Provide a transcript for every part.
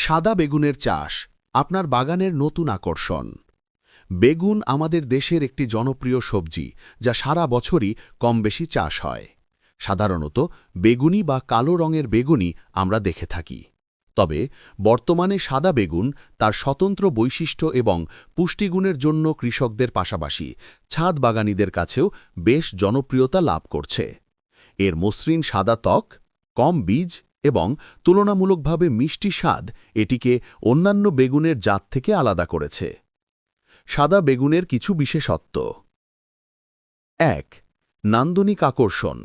সাদা বেগুনের চাষ, আপনার বাগানের নতুন আকর্ষণ। বেগুন আমাদের দেশের একটি জনপ্রিয় সবজি, যা সারা বছরই কম বেশি চাষ হয়। সাধারণত বেগুনি বা কালো রঙের বেগুনি আমরা দেখে থাকি। তবে বর্তমানে সাদা বেগুন তার স্বতন্ত্র বৈশিষ্ট্য এবং পুষ্টিগুণের জন্য কৃষকদের পাশাপাশি ছাদ বাগানীদের কাছেও বেশ জনপ্রিয়তা লাভ করছে। এর মসৃণ সাদা ত্বক, কম বীজ এবং তুলনামূলকভাবে মিষ্টি স্বাদ এটিকে অন্যান্য বেগুনের জাত থেকে আলাদা করেছে। সাদা বেগুনের কিছু বিশেষত্ব। এক, নান্দনিক আকর্ষণ।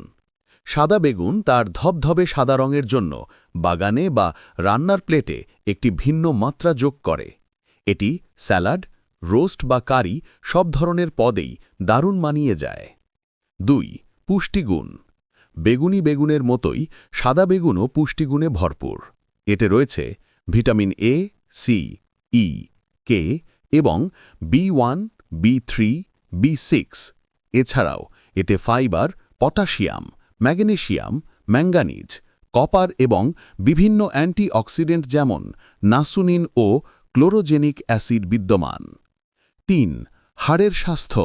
সাদা বেগুন তার ধবধবে সাদা রঙের জন্য বাগানে বা রান্নার প্লেটে একটি ভিন্ন মাত্রা যোগ করে। এটি স্যালাড, রোস্ট বা কারি সব ধরনের পদেই দারুণ মানিয়ে যায়। দুই, পুষ্টিগুণ। বেগুনি বেগুনের মতোই সাদা বেগুনও পুষ্টিগুণে ভরপুর। এতে রয়েছে vitamin A C E K এবং B one B three B six এছাড়াও এতে fibre, potassium, magnesium, manganese, copper এবং বিভিন্ন অ্যান্টিঅক্সিডেন্ট যেমন নাসুনিন ও ক্লোরোজেনিক অ্যাসিড বিদ্যমান। তিন, হাড়ের স্বাস্থ্য।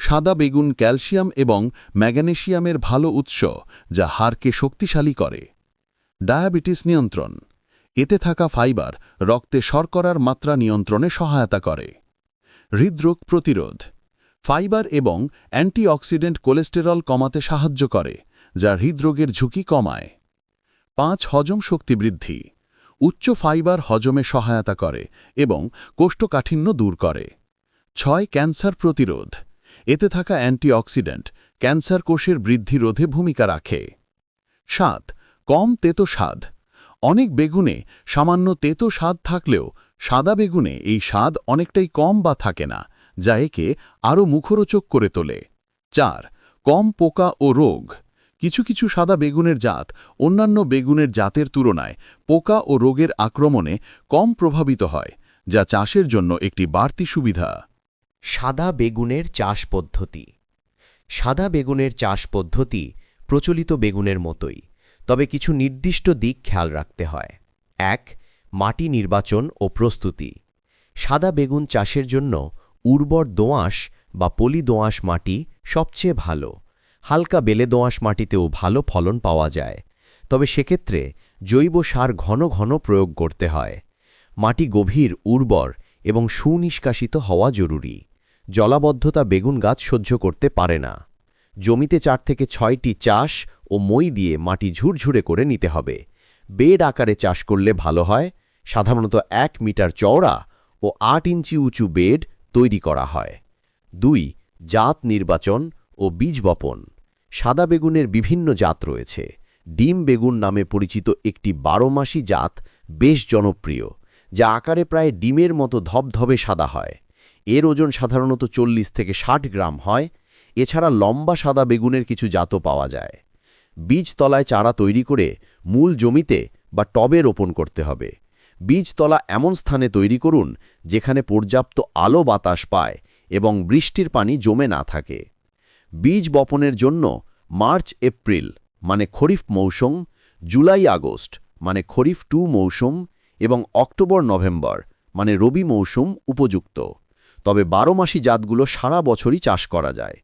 সাদা বেগুন, ক্যালসিয়াম এবং ম্যাগনেশিয়ামের ভালো উৎস, যা হাড়কে শক্তিশালী করে। ডায়াবেটিস নিয়ন্ত্রণ। এতে থাকা ফাইবার রক্তে শর্করার মাত্রা নিয়ন্ত্রণে সহায়তা করে। হৃদরোগ প্রতিরোধ। ফাইবার এবং অ্যান্টিঅক্সিডেন্ট কোলেস্টেরল কমাতে সাহায্য করে, যা হৃদরোগের ঝুঁকি কমায়। পাঁচ, হজম শক্তি বৃদ্ধি। উচ্চ ফাইবার হজমে সহায়তা করে এবং কোষ্ঠকাঠিন্য দূর করে। ছয়, ক্যান্সার প্রতিরোধ। এতে থাকা অ্যান্টিঅক্সিডেন্ট ক্যান্সার কোষের বৃদ্ধি রোধে ভূমিকা রাখে। সাত, কম তেতো স্বাদ। অনেক বেগুনে সামান্য তেতো স্বাদ থাকলেও সাদা বেগুনে এই স্বাদ অনেকটাই কম বা থাকে না, যা একে আরও মুখরোচক করে তোলে। চার, কম পোকা ও রোগ। কিছু কিছু সাদা বেগুনের জাত অন্যান্য বেগুনের জাতের তুলনায় পোকা ও রোগের আক্রমণে কম প্রভাবিত হয়, যা চাষের জন্য একটি বাড়তি সুবিধা। সাদা বেগুনের চাষ পদ্ধতি। সাদা বেগুনের চাষ পদ্ধতি প্রচলিত বেগুনের মতোই, তবে কিছু নির্দিষ্ট দিক খেয়াল রাখতে হয়। এক, মাটি নির্বাচন ও প্রস্তুতি। সাদা বেগুন চাষের জন্য উর্বর দোঁয়াশ বা পলি দোঁয়াশ মাটি সবচেয়ে ভালো। হালকা বেলে দোঁয়াশ মাটিতেও ভালো ফলন পাওয়া যায়। তবে সেক্ষেত্রে জৈব সার ঘন ঘন প্রয়োগ করতে হয়। মাটি গভীর, উর্বর এবং সুনিষ্কাশিত হওয়া জরুরি। জলাবদ্ধতা বেগুন গাছ সহ্য করতে পারে না। জমিতে চার থেকে ছয়টি চাষ ও মই দিয়ে মাটি ঝুরঝুরে করে নিতে হবে। বেড আকারে চাষ করলে ভালো হয়। সাধারণত এক মিটার চওড়া ও আট ইঞ্চি উঁচু বেড তৈরি করা হয়। দুই, জাত নির্বাচন ও বীজ বপন। সাদা বেগুনের বিভিন্ন জাত রয়েছে। ডিম বেগুন নামে পরিচিত একটি বারোমাসি জাত বেশ জনপ্রিয়, যা আকারে প্রায় ডিমের মতো ধবধবে সাদা হয়। এর ওজন সাধারণত চল্লিশ থেকে ষাট গ্রাম হয়। এছাড়া লম্বা সাদা বেগুনের কিছু জাতও পাওয়া যায়। বীজতলায় চারা তৈরি করে মূল জমিতে বা টবে রোপণ করতে হবে। বীজতলা এমন স্থানে তৈরি করুন যেখানে পর্যাপ্ত আলো বাতাস পায় এবং বৃষ্টির পানি জমে না থাকে। বীজ বপনের জন্য মার্চ, এপ্রিল মানে খরিফ মৌসুম, জুলাই, আগস্ট মানে খরিফ টু মৌসুম এবং অক্টোবর, নভেম্বর মানে রবি মৌসুম উপযুক্ত। তবে বারো মাসি জাতগুলো সারা বছরই চাষ করা যায়।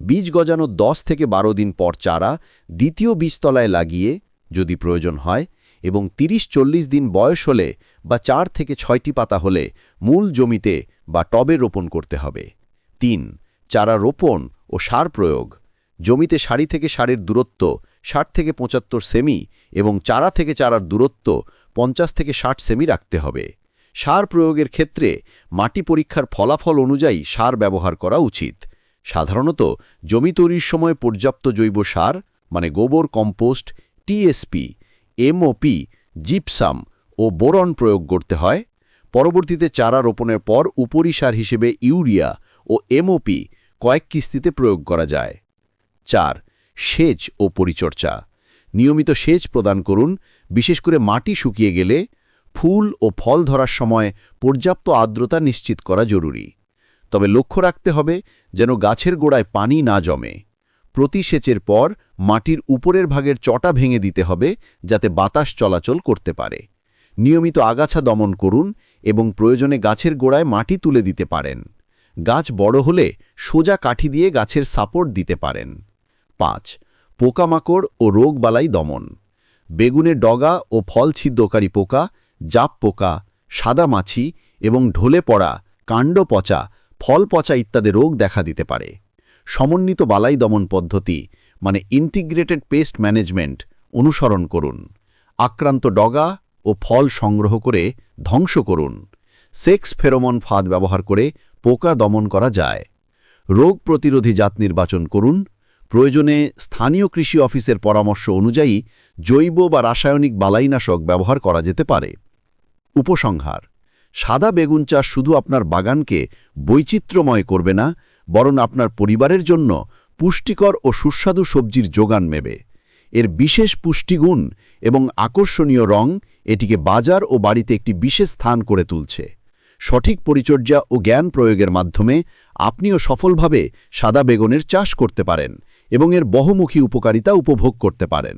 বীজ গজানোর দশ থেকে বারো দিন পর চারা দ্বিতীয় বীজতলায় লাগিয়ে যদি প্রয়োজন হয় এবং ৩০ দিন বয়স হলে বা চার থেকে ছয়টি পাতা হলে মূল জমিতে বা টবে রোপণ করতে হবে। তিন, চারা রোপণ ও সার প্রয়োগ। জমিতে সারি থেকে সারের দূরত্ব ষাট থেকে পঁচাত্তর সেমি এবং চারা থেকে চারার দূরত্ব পঞ্চাশ থেকে ষাট সেমি রাখতে হবে। সার প্রয়োগের ক্ষেত্রে মাটি পরীক্ষার ফলাফল অনুযায়ী সার ব্যবহার করা উচিত। সাধারণত জমি তৈরির সময় পর্যাপ্ত জৈব সার মানে গোবর, কম্পোস্ট টিএসপি এমওপি জিপসাম ও বোরন প্রয়োগ করতে হয়। পরবর্তীতে চারা রোপণের পর উপরি সার হিসেবে ইউরিয়া ও এমওপি কয়েক কিস্তিতে প্রয়োগ করা যায়। চার, সেচ ও পরিচর্যা। নিয়মিত সেচ প্রদান করুন, বিশেষ করে মাটি শুকিয়ে গেলে ফুল ও ফল ধরার সময় পর্যাপ্ত আর্দ্রতা নিশ্চিত করা জরুরি। তবে লক্ষ্য রাখতে হবে যেন গাছের গোড়ায় পানি না জমে। প্রতি সেচের পর মাটির উপরের ভাগের চটা ভেঙে দিতে হবে যাতে বাতাস চলাচল করতে পারে। নিয়মিত আগাছা দমন করুন এবং প্রয়োজনে গাছের গোড়ায় মাটি তুলে দিতে পারেন। গাছ বড় হলে সোজা কাঠি দিয়ে গাছের সাপোর্ট দিতে পারেন। পাঁচ, পোকামাকড় ও রোগবালাই দমন। বেগুনে ডগা ও ফল ছিদ্রকারী পোকা জাপ পোকা, সাদা মাছি এবং ঢলে পড়া, কাণ্ড পচা, ফল পচা ইত্যাদি রোগ দেখা দিতে পারে। সমন্বিত বালাই দমন পদ্ধতি মানে ইন্টিগ্রেটেড পেস্ট ম্যানেজমেন্ট, অনুসরণ করুন। আক্রান্ত ডগা ও ফল সংগ্রহ করে ধ্বংস করুন। সেক্স ফেরোমন ফাঁদ ব্যবহার করে পোকা দমন করা যায়। রোগ প্রতিরোধী জাত নির্বাচন করুন। প্রয়োজনে স্থানীয় কৃষি অফিসের পরামর্শ অনুযায়ী জৈব বা রাসায়নিক বালাইনাশক ব্যবহার করা যেতে পারে। উপসংহার। সাদা বেগুন চাষ শুধু আপনার বাগানকে বৈচিত্র্যময় করবে না, বরং আপনার পরিবারের জন্য পুষ্টিকর ও সুস্বাদু সবজির যোগান মেবে এর বিশেষ পুষ্টিগুণ এবং আকর্ষণীয় রং এটিকে বাজার ও বাড়িতে একটি বিশেষ স্থান করে তুলছে। সঠিক পরিচর্যা ও জ্ঞান প্রয়োগের মাধ্যমে আপনিও সফলভাবে সাদা বেগুনের চাষ করতে পারেন এবং এর বহুমুখী উপকারিতা উপভোগ করতে পারেন।